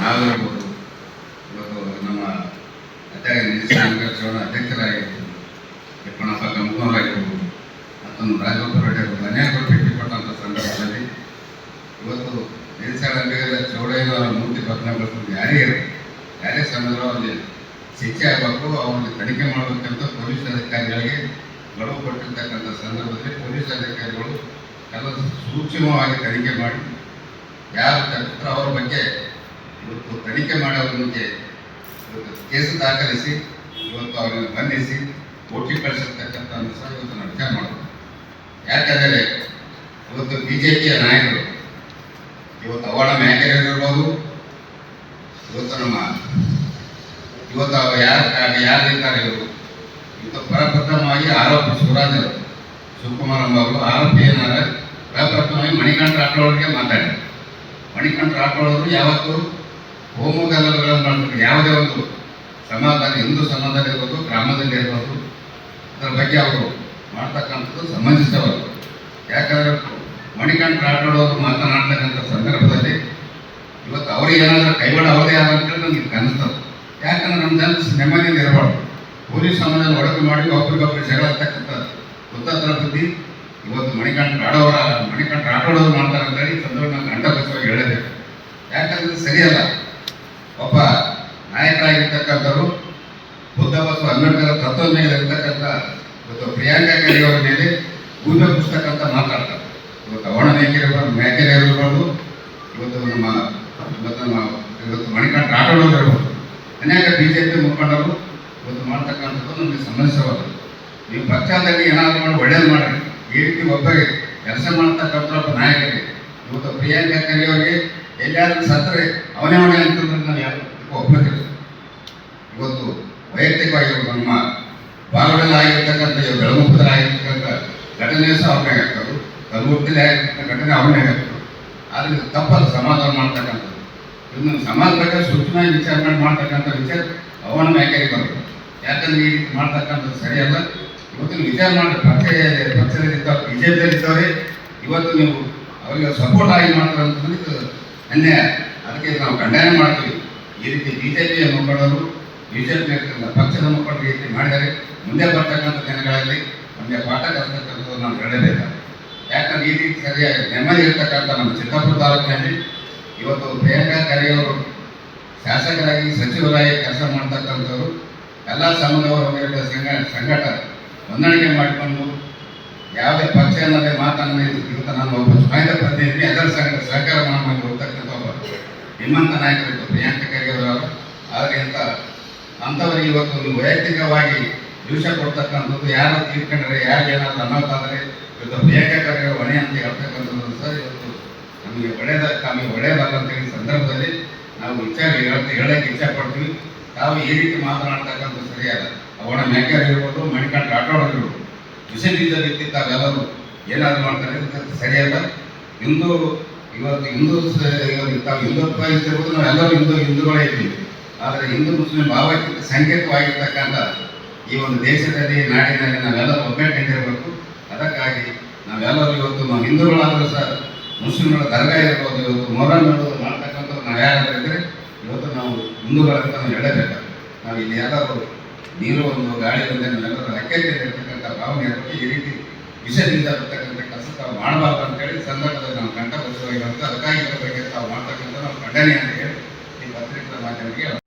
ನಾವಿರ್ಬೋದು ಇವತ್ತು ನಮ್ಮ ಅಧ್ಯಕ್ಷ ಅಧ್ಯಕ್ಷರಾಗಿರ್ಬೋದು ಯಪ್ಪಣಪ್ಪ ಗಂಗೂರಾಗಿರ್ಬೋದು ಮತ್ತೊಂದು ರಾಜಗೋಪಾಲ್ ರೆಡ್ಡಿ ಅವರು ಅನೇಕರು ಭೇಟಿ ಕೊಟ್ಟಂಥ ಸಂದರ್ಭದಲ್ಲಿ ಇವತ್ತು ನಿಲ್ಸಾಳ ಅಂಬೇಗರ ಚೌಡಯ್ಯನವರ ಮೂರ್ತಿ ಪತ್ನಗೊಳಿಸೋದು ಯಾರೇ ಯಾರೇ ಸಂದರ್ಭ ಅಲ್ಲಿ ಶಿಕ್ಷೆ ಆಗಬೇಕು, ಅವ್ರಿಗೆ ತನಿಖೆ ಮಾಡಬೇಕಂತ ಪೊಲೀಸ್ ಅಧಿಕಾರಿಗಳಿಗೆ ಗಡುವು ಕೊಟ್ಟಿರ್ತಕ್ಕಂಥ ಸಂದರ್ಭದಲ್ಲಿ ಪೊಲೀಸ್ ಅಧಿಕಾರಿಗಳು ಎಲ್ಲ ಸೂಕ್ಷ್ಮವಾಗಿ ತನಿಖೆ ಮಾಡಿ, ಯಾರು ತಪ್ಪಿದ್ರೆ ಅವರ ಬಗ್ಗೆ ಇವತ್ತು ತನಿಖೆ ಮಾಡೋದಕ್ಕೆ ಇವತ್ತು ಕೇಸು ದಾಖಲಿಸಿ, ಇವತ್ತು ಅವರನ್ನು ಬಂಧಿಸಿ ಓಟಿ ಕಳಿಸಿರ್ತಕ್ಕಂಥ ಸಹ ಇವತ್ತು ನಾವು ವಿಚಾರ ಮಾಡಬೇಕು ಯಾಕಂದರೆ ಇವತ್ತು ಬಿ ಜೆ ಪಿಯ ನಾಯಕರು, ಇವತ್ತು ಅವಳ ಮ್ಯಾಕೇರಿರ್ಬೋದು ಇವತ್ತು ನಮ್ಮ, ಇವತ್ತು ಅವ ಯಾರು ಯಾರು ಇರ್ತಾರೆ ಇವರು ಇವತ್ತು ಪ್ರಪ್ರಥಮವಾಗಿ ಆರೋಪಿ ಶಿವರಾಜರು ಶಿವಕುಮಾರ್ ಎಂಬವರು ಆರೋಪಿ ಏನಾರ ಪ್ರಪ್ರಥಮವಾಗಿ ಮಣಿಕಂಠ ರಾಠೋಡ್ಗೆ ಮಾತಾಡಿದ್ರು. ಮಣಿಕಂಠ ರಾಠೋಡರು ಯಾವತ್ತು ಹೋಮಗಲ್ಲಗಳನ್ನು ಮಾಡ್ತಾರೆ ಯಾವುದೇ ಒಂದು ಸಮಾಧಾನ, ಹಿಂದೂ ಸಮಾಧಾನ ಇರ್ಬೋದು ಗ್ರಾಮದಲ್ಲಿ ಇರ್ಬೋದು ಅದರ ಬಗ್ಗೆ ಅವರು ಮಾಡ್ತಕ್ಕಂಥದ್ದು ಸಂಬಂಧಿಸಿದವರು ಯಾಕಂದ್ರೆ ಮಣಿಕಂಠ ಆಟಾಡೋರು ಮಾತನಾಡ್ತಕ್ಕಂಥ ಸಂದರ್ಭದಲ್ಲಿ ಇವತ್ತು ಅವ್ರಿಗೆ ಏನಾದರೂ ಕೈವಾಡ ಅವರೇ ಆದ ನನಗೆ ಕಾಣಿಸ್ತದೆ ಯಾಕಂದ್ರೆ ನಮ್ಮ ಜನ ನೆಮ್ಮದಿಯಿಂದ ಇರಬಾರ್ದು. ಪೊಲೀಸ್ ಸಮಾಜದಲ್ಲಿ ಒಡಕು ಮಾಡಿ ಒಬ್ರಿಗೊಬ್ರು ಜಗಳ ಆಗ್ತಕ್ಕಂಥ ಗೊತ್ತಾದ್ರ ಬುದ್ಧಿ. ಇವತ್ತು ಮಣಿಕಂಠ ಆಡೋರ ಮಣಿಕಂಠ ಆಟಾಡೋದು ಮಾಡ್ತಾರೆ ಅಂತೇಳಿ ಸಂದರ್ಭ ನಾನು ಗಂಟಪಕ್ಷವಾಗಿ ಹೇಳಬೇಕು. ಯಾಕಂದ್ರೆ ಸರಿಯಲ್ಲ ಒಬ್ಬ ನಾಯಕರಾಗಿರ್ತಕ್ಕಂಥವ್ರು ಬಸವ ಅಂಬೇಡ್ಕರ್ ತತ್ವದ ಮೇಲೆ ಇರ್ತಕ್ಕಂಥ ಇವತ್ತು ಪ್ರಿಯಾಂಕಾ ಖರ್ಗೆ ಅವರ ಮೇಲೆ ಪೂಜೆ ಪುಸ್ತಕ ಅಂತ ಮಾತಾಡ್ತಾರೆ. ಇವತ್ತು ಅವಣ ಮೇಕೆರೆ ಮೇಕೆರೆ ಇರ್ಬೋದು, ಇವತ್ತು ನಮ್ಮ ಇವತ್ತು ನಮ್ಮ ಇವತ್ತು ಮಣಿಕಂಠ ರಾಠೋಡವ್ರು ಇರ್ಬೋದು. ಅನೇಕ ಬಿ ಜೆ ಪಿ ಮುಖಂಡರು ಇವತ್ತು ಮಾಡ್ತಕ್ಕಂಥದ್ದು ನಮಗೆ ಸಂಬಂಧಿಸಬಾರದು. ನೀವು ಪಕ್ಷದಲ್ಲಿ ಏನಾದರೂ ಮಾಡಿ ಒಳ್ಳೇದು ಮಾಡಿ ಈ ರೀತಿ ಒಬ್ಬರಿಗೆ ಕೆಲಸ ಮಾಡ್ತಕ್ಕಂಥ ಒಬ್ಬ ನಾಯಕರಿಗೆ ಇವತ್ತು ಪ್ರಿಯಾಂಕಾ ಖರ್ಗೆ ಅವರಿಗೆ ಎಲ್ಲಾದ್ರೂ ಸತ್ತರೆ ಅವನೇ ಅವನೇ ಅಂತಂದ್ರೆ ನಾನು ಯಾರು? ವೈಯಕ್ತಿಕವಾಗಿ ನಮ್ಮ ಭಾಗದಲ್ಲಿ ಆಗಿರ್ತಕ್ಕಂಥ ಬೆಳಗುಪ್ಪದಲ್ಲಿ ಆಗಿರ್ತಕ್ಕಂಥ ಘಟನೆ ಸಹ ಅವನೇ ಹೇಳ್ತಾರೆ. ಕಲಬುರ್ಗಿಯಲ್ಲಿ ಆಗಿರ್ತಕ್ಕಂಥ ಘಟನೆ ಅವನೇ ಹೇಳ್ತಾರೆ. ಆದರೆ ತಪ್ಪಲ್ಲಿ, ಸಮಾಧಾನ ಮಾಡ್ತಕ್ಕಂಥದ್ದು. ಇನ್ನು ಸಮಾಜ ಬಗ್ಗೆ ಸೂಕ್ಷ್ಮ ವಿಚಾರ ಮಾಡಿ ಮಾಡ್ತಕ್ಕಂಥ ವಿಚಾರ ಅವನ ಮ್ಯಾಕೆ ಬರುತ್ತೆ. ಯಾಕಂದ್ರೆ ಈ ರೀತಿ ಮಾಡ್ತಕ್ಕಂಥದ್ದು ಸರಿಯಲ್ಲ. ಇವತ್ತು ವಿಚಾರ ಮಾಡಿ ಪಕ್ಷ ಪಕ್ಷದಲ್ಲಿದ್ದ ಬಿ ಜೆ ಪಿಯಲ್ಲಿದ್ದವರೇ ಇವತ್ತು ನೀವು ಅವರಿಗೆ ಸಪೋರ್ಟ್ ಆಗಿ ಮಾಡ್ತಾರೆ ಅನ್ಯಾಯ. ಅದಕ್ಕೆ ನಾವು ಖಂಡನೆ ಮಾಡ್ತೀವಿ. ಈ ರೀತಿ ಬಿ ಜೆ ಪಿಯ ಬಿ ಜೆ ಪಿ ಪಕ್ಷದ ಮುಖಂಡರು ರೀತಿ ಮಾಡಿದರೆ ಮುಂದೆ ಬರ್ತಕ್ಕಂಥ ದಿನಗಳಲ್ಲಿ ನಮಗೆ ಪಾಠ ಕಲಿಸ್ತಕ್ಕಂಥದ್ದು ನಾವು ಹೇಳಬೇಕಾಗ್ತದೆ ಯಾಕಂದ್ರೆ ಈ ರೀತಿ ಸರಿಯಾಗಿ ನೆಮ್ಮದಿ ಇರ್ತಕ್ಕಂಥ ನಮ್ಮ ಚಿತ್ತಾಪುರ ತಾಲೂಕಿನಲ್ಲಿ ಇವತ್ತು ಪ್ರಿಯಾಂಕಾ ಖರ್ಗೆ ಅವರು ಶಾಸಕರಾಗಿ, ಸಚಿವರಾಗಿ ಕೆಲಸ ಮಾಡ್ತಕ್ಕಂಥವ್ರು, ಎಲ್ಲ ಸಮುದಾಯ ಹೊಂದಿರುವ ಸಂಘ, ಸಂಘಟ ಹೊಂದಾಣಿಕೆ ಮಾಡಿಕೊಂಡು ಯಾವುದೇ ಪಕ್ಷ ಅನ್ನದೇ ಮಾತನ್ನು ಇವತ್ತು ನಾನು ಒಬ್ಬ ಚುನಾಯಿತ ಪ್ರತಿನಿಧಿ ಅದರ ಸಂಘ, ಸಹಕಾರ ಮಾಡಿ ಹೋಗ್ತಕ್ಕಂಥ ಒಬ್ಬ ನಿಮ್ಮಂತ ನಾಯಕರಿದ್ದು ಪ್ರಿಯಾಂಕಾ ಖರ್ಗೆ ಅವರು ಆದರೆ ಅಂತ ಅಂಥವರಿಗೆ ಇವತ್ತು ಒಂದು ವೈಯಕ್ತಿಕವಾಗಿ ದಿವಸ ಕೊಡ್ತಕ್ಕಂಥದ್ದು ಯಾರು ತೀರ್ಕೊಂಡ್ರೆ, ಯಾರು ಏನಾದ್ರು ಅನ್ನೋದಾದರೆ ಇವತ್ತು ಖರ್ಗೆ ಹೊಣೆ ಅಂತ ಹೇಳ್ತಕ್ಕಂಥದ್ದು ಸರ್ ಇವತ್ತು ನಮಗೆ ಒಳ್ಳೇದ ನಮಗೆ ಅಂತ ಹೇಳಿ ಸಂದರ್ಭದಲ್ಲಿ ನಾವು ವಿಚಾರ ಹೇಳ್ತೀವಿ ಹೇಳಕ್ಕೆ ಇಚ್ಛೆ ಪಡ್ತೀವಿ. ತಾವು ಈ ರೀತಿ ಮಾತನಾಡ್ತಕ್ಕಂಥದ್ದು ಸರಿಯಾದ ಅವನ ಮೇಕರ್ ಇರ್ಬೋದು ಮಣಿಕಂಠ ರಾಠೋಡ್ ಇರ್ಬೋದು ವಿಷ ಬೀಜ ತಾವೆಲ್ಲರೂ ಏನಾದ್ರು ಮಾಡ್ತಾರೆ ಸರಿಯಲ್ಲ. ಹಿಂದೂ, ಇವತ್ತು ಹಿಂದೂ ಇವತ್ತು ತಾವು ಹಿಂದುತ್ವ ನಾವು ನಾವೆಲ್ಲರೂ ಹಿಂದೂ ಹಿಂದೂಗಳೇ ಇದ್ದೀವಿ. ಆದರೆ ಹಿಂದೂ ಮುಸ್ಲಿಂ ಭಾವಕ್ಕೆ ಸಂಕೇತವಾಗಿರ್ತಕ್ಕಂಥ ಈ ಒಂದು ದೇಶದಲ್ಲಿ, ನಾಡಿನಲ್ಲಿ ನಾವೆಲ್ಲ ಒಗ್ಗಟ್ಟಿನಿರಬೇಕು ಅದಕ್ಕಾಗಿ ನಾವೆಲ್ಲರೂ ಇವತ್ತು ನಾವು ಹಿಂದೂಗಳಾದರೂ ಸಹ ಮುಸ್ಲಿಮ್ಗಳ ದರ್ಗಾ ಇರ್ಬೋದು, ಇವತ್ತು ಮೊರಲ್ ಇರ್ಬೋದು ಮಾಡ್ತಕ್ಕಂಥದ್ದು ನಾವು ಯಾರಾದ್ರೂ ಇದ್ದರೆ ಇವತ್ತು ನಾವು ಹಿಂದೂಗಳಂತ ನಾವು ಹೇಳಬೇಕಾಗ್ತದೆ ನಾವು ಇಲ್ಲಿ ಎಲ್ಲರೂ ನೀರು, ಒಂದು ಗಾಳಿ, ಒಂದು ನಾವೆಲ್ಲರೂ ಇರ್ತಕ್ಕಂಥ ಭಾವನೆ ಇರಬೇಕು ಈ ರೀತಿ ವಿಷಯದಿಂದ ಇರ್ತಕ್ಕಂಥ ಕೆಲಸ ತಾವು ಮಾಡಬಾರ್ದು ಅಂತೇಳಿ ಸಂದರ್ಭದಲ್ಲಿ ನಾವು ಕಂಠ ಬಸವಾಗಿರುವಂಥ ಅದಕ್ಕಾಗಿ ನಾವು ತಾವು ಮಾಡ್ತಕ್ಕಂಥ ನಾವು ಖಂಡನೆ ಅಂತ ಹೇಳಿ